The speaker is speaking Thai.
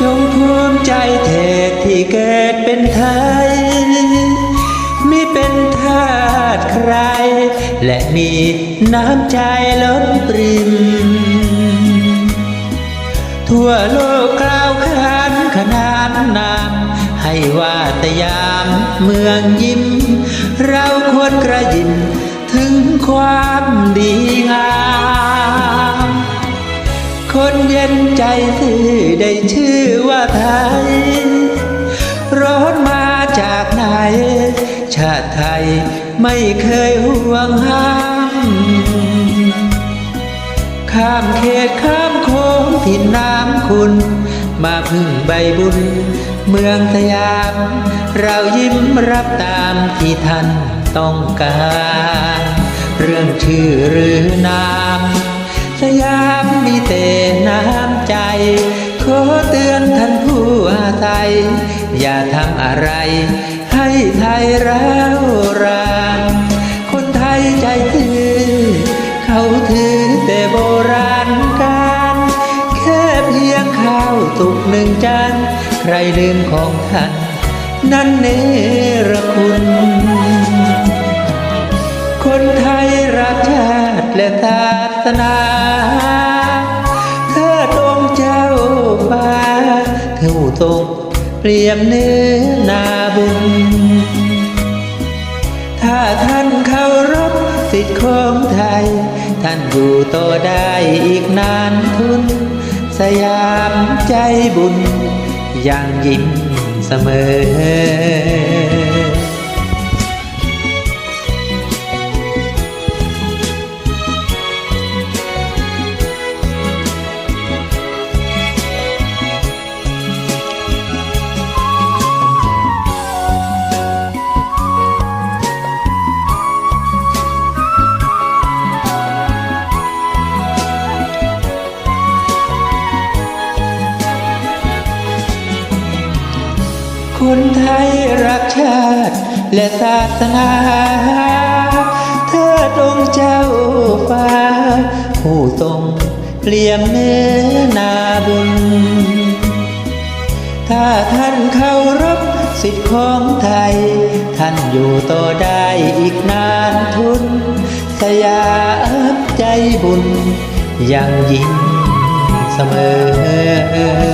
ภูมิใจแท้ที่เกิดเป็นไทย ไม่เป็นทาสใคร และมีน้ำใจล้นปริม ทั่วโลกกล่าวขานขนานนามให้ว่าตยามเมืองยิ้ม เราควรกระยิมถึงความดีงาม คนเย็นใจที่ได้ชื่อว่าไทย ร้อนมาจากไหน ชาติไทยไม่เคยห่วงห้าม ข้ามเขตข้ามโค้งถิ่นน้ำคุณ มาพึ่งใบบุญ เมืองสยาม เรายิ้มรับตามที่ท่านต้องการ เรื่องชื่อหรือนา อยอย่าทำอะไร ให้ไทยร้าวรานคนไทยใจถือ เขาถือแต่โบราณการ แค่เพียงข้าวตุกหนึ่งจานใครลืมของท่านนั่นเนรคุณ คนไทยรักชาติและศาสนาเธอตรงเจ้าฟ้าเท่าตรง เปรียมเนื้อนาบุญ ถ้าท่านเคารพสิทธิของไทย ท่านอยู่ต่อได้อีกนานทุน สยามใจบุญยังยิ้มเสมอ คนไทยรักชาติ และศาสนา เธอดงเจ้าฟ้า ผู้ทรงเปลี่ยมเนื้อนาบุญ ถ้าท่านเคารพสิทธิของไทย ท่านอยู่ต่อได้อีกนานทุน สยามใจบุญยังยิ้มเสมอ